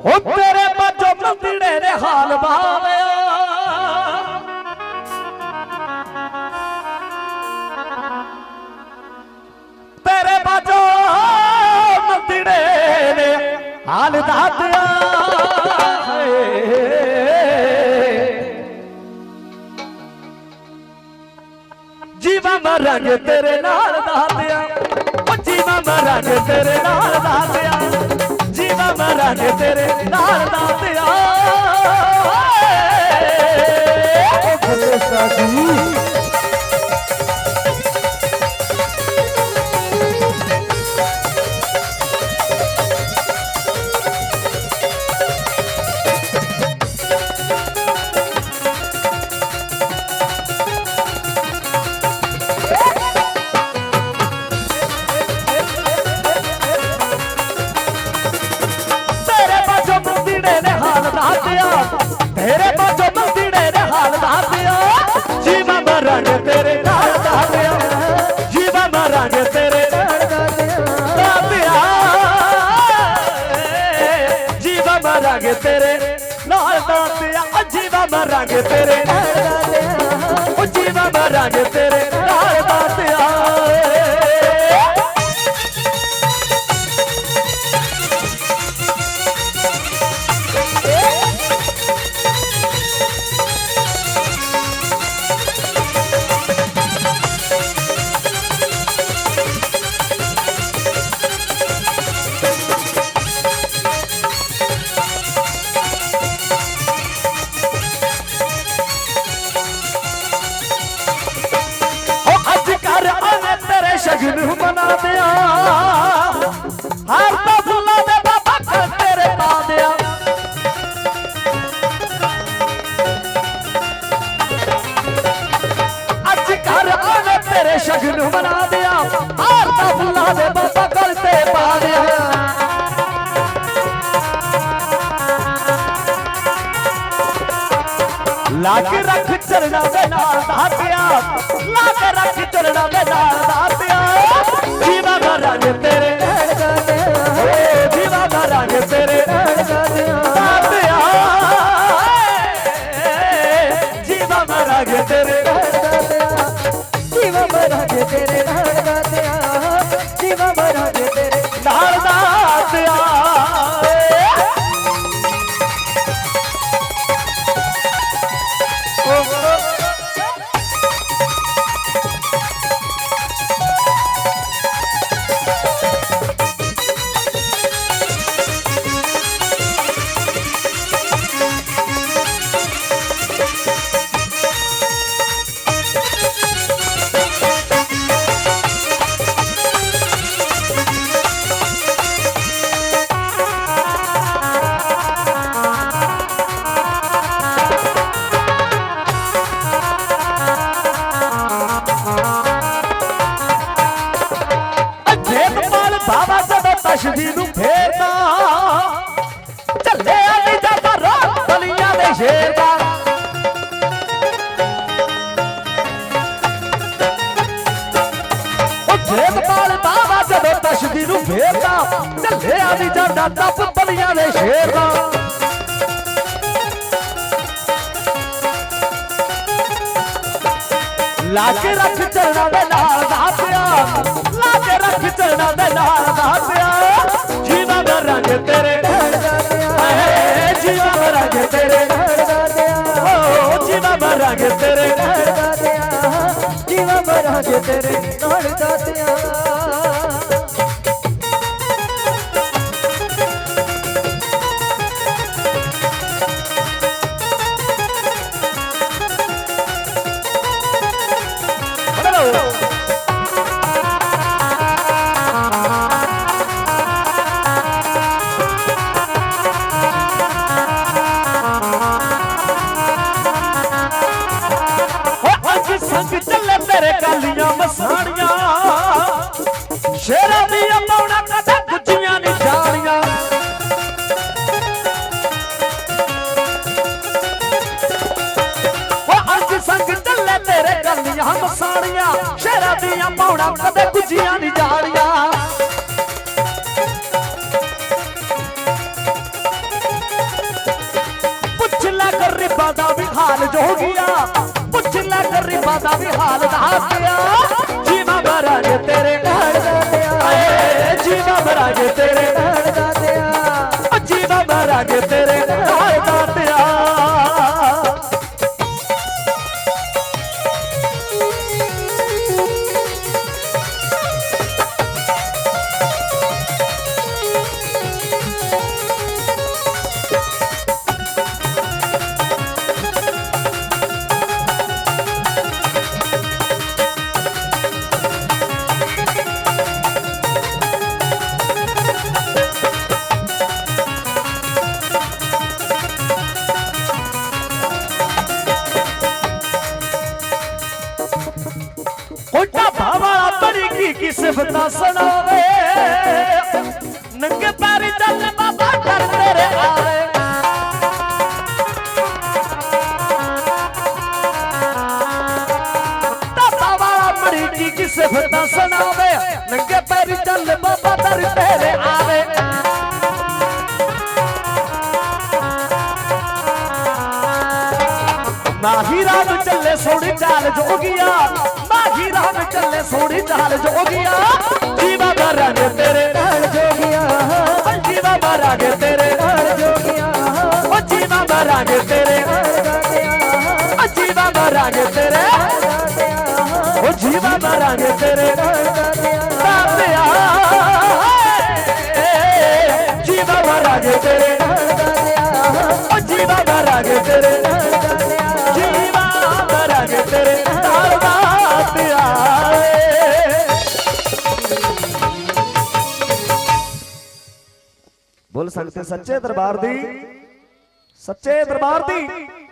ਉਹ ਤੇਰੇ ਬਾਝੋਂ ਮੰਦੜੇ ਦੇ ਹਾਲ ਬਾਲਿਆ ਤੇਰੇ ਬਾਝੋਂ ਮੰਦੜੇ ਨੇ ਹਾਲ ਦਾਤਿਆ ਜੀਵਾ ਮਰਾਂਗੇ ਤੇਰੇ ਨਾਲ ਦਾਤਿਆ। ਉਹ ਜੀਵਾ ਮਰਾਂਗੇ ਤੇਰੇ ਨਾਲ ਦਾਤਿਆ। ਮਰਾਂਗੇ ਤੇਰੇ ਨਾਲ। ਦਾਤਿਆ ਉਹ ਜੀਵਾ ਮਰਾਂਗੇ ਤੇਰੇ ਸ਼ਗਨ ਮਨਾ ਦਿਆਂ, ਹਰ ਫੁੱਲਾਂ ਦੇ ਬਾਬਾ ਕਰ ਤੇ ਪਾ ਦਿਆਂ। ਲਾ ਕੇ ਰੱਖ ਚਰਣਾ ਦੇ ਨਾਲ ਦਾਤਿਆ ਲਾ ਕੇ ਰੱਖ ਚਰਣਾ ਦੇ ਨਾਲ ਦਾਤਿਆ ਜੀਵਾ ਮਰਾਂਗੇ ਤੇਰੇ ਓ ਜੀਵਾ ਮਰਾਂਗੇ ਤੇਰੇ ਦਾਤਿਆ ਜੀਵਾ ਜਦੋਂ ਨੂੰ ਫੇਰਦਾ। ਚੱਲੇ ਆਲੀ ਜਾਂਦਾ ਰਾਤ ਬਲੀਆਂ ਦੇ ਸ਼ੇਰ ਦਾ ਉਹ ਜੇਤਪਾਲ ਬਾਬਾ ਜਦੋਂ ਤਸ਼ਦੀ ਨੂੰ ਫੇਰਦਾ, ਚੱਲੇ ਆਲੀ ਜਾਂਦਾ ਦੱਬ ਬਲੀਆਂ ਦੇ ਸ਼ੇਰ ਦਾ ਲਾ ਕੇ ਰੱਖ ਚੱਲਣਾ ਦੇ ਨਾਲ ਦਾਤਿਆ ਦਾ ਰੰਗ ਤੇਰੇ ਹਾਏ ਜੀਵਾ ਦਾ ਰੰਗ ਓ ਜੀਵਾ ਦਾ ਰੰਗ ਜੀਵਾ ਮਰਾਂਗੇ ਤੇਰੇ ਨਾਲ ਦਾਤਿਆ ਓ ਸੰਗ ਚੱਲੇ ਤੇਰੇ ਕਾਲੀਆਂ ਮਸਾਣੀਆਂ। ਸ਼ੇਰਾਂ ਦੀਆਂ ਪੌਣਾ ਕਦੇ ਗੁੱਜੀਆਂ ਨਹੀਂ ਜਾਣੀਆਂ। ਓ ਅੱਜ ਸੰਗ ਚੱਲੇ ਤੇਰੇ ਕਾਲੀਆਂ ਮਸਾਣੀਆਂ, ਸ਼ੇਰਾਂ ਦੀਆਂ ਪੌਣਾ ਕਦੇ ਗੁੱਜੀਆਂ ਨਹੀਂ ਜਾਣੀਆਂ। ਹਾਲ ਜੋਗੀਆ ਪੁੱਛ ਲੈ ਗਰੀਬਾਂ ਦਾ ਵੀ ਹਾਲ ਦੱਸਿਆ ਜੀਵਾ ਮਰਾਂਗੇ ਤੇਰੇ ਘਰ ਸਿਫਤਾਂ ਸੁਣਾਵੇ। ਨੰਗੇ ਪੈਰੀ ਚੱਲ ਬਾਬਾ ਡਰ ਤੇਰੇ ਆਵੇ ਤਾਪਾ ਵਾਲਾ ਬੜੀ ਕੀ ਸਿਫਤਾਂ ਸੁਣਾਵੇ। ਨੰਗੇ ਪੈਰੀ ਚੱਲ ਬਾਬਾ ਡਰ ਤੇਰੇ ਆਵੇ ਨਾ ਹੀ ਨੂੰ ਚੱਲੇ ਸੋਹਣੀ ਚਾਲ ਜੋਗੀਆ। ਮਾਹੀ ਰਾਹ ਨੂੰ ਚੱਲੇ ਸੋਹਣੀ ਚਾਲ ਜੋਗੀਆ। ਜੀਵਾ ਮਰਾਂਗੇ ਤੇਰੇ ਨਾਲ ਜੋਗੀਆਂ। ਓ ਜੀਵਾ ਮਰਾਂਗੇ ਤੇਰੇ ਨਾਲ ਜੋਗੀਆਂ। ਓ ਜੀਵਾ ਮਰਾਂਗੇ ਤੇਰੇ ਓ ਜੀਵਾ ਮਰਾਂਗੇ ਤੇਰੇ ਦਾਤਿਆ ਓ ਜੀਵਾ ਮਰਾਂਗੇ ਤੇਰੇ ਦਾਤਿਆ ਜੀਵਾ ਮਰਾਂਗੇ ਤੇਰੇ ਦਾਤਿਆ ਓ ਜੀਵਾ ਮਰਾਂਗੇ ਤੇਰੇ ਬੋਲ ਸੱਚੇ ਦਰਬਾਰ ਦੀ ਸੱਚੇ ਦਰਬਾਰ ਦੀ।